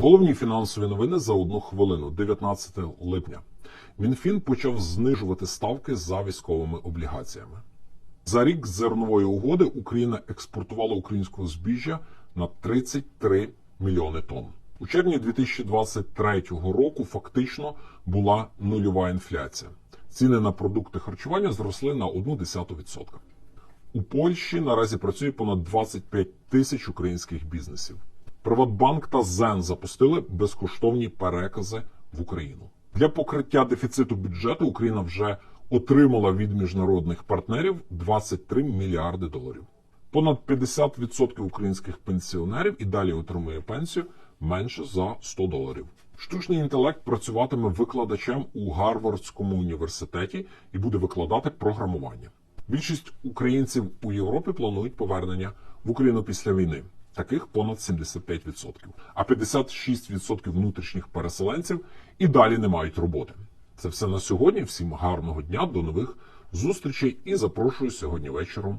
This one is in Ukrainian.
Головні фінансові новини за одну хвилину, 19 липня. Мінфін почав знижувати ставки за військовими облігаціями. За рік зернової угоди Україна експортувала українського збіжжя на 33 мільйони тонн. У червні 2023 року фактично була нульова інфляція. Ціни на продукти харчування зросли на 0,1%. У Польщі наразі працює понад 25 тисяч українських бізнесів. Приватбанк та Зен запустили безкоштовні перекази в Україну. Для покриття дефіциту бюджету Україна вже отримала від міжнародних партнерів 23 мільярди доларів. Понад 50% українських пенсіонерів і далі отримує пенсію менше за 100 доларів. Штучний інтелект працюватиме викладачем у Гарвардському університеті і буде викладати програмування. Більшість українців у Європі планують повернення в Україну після війни. Таких понад 75%. А 56% внутрішніх переселенців і далі не мають роботи. Це все на сьогодні. Всім гарного дня, до нових зустрічей і запрошую сьогодні вечором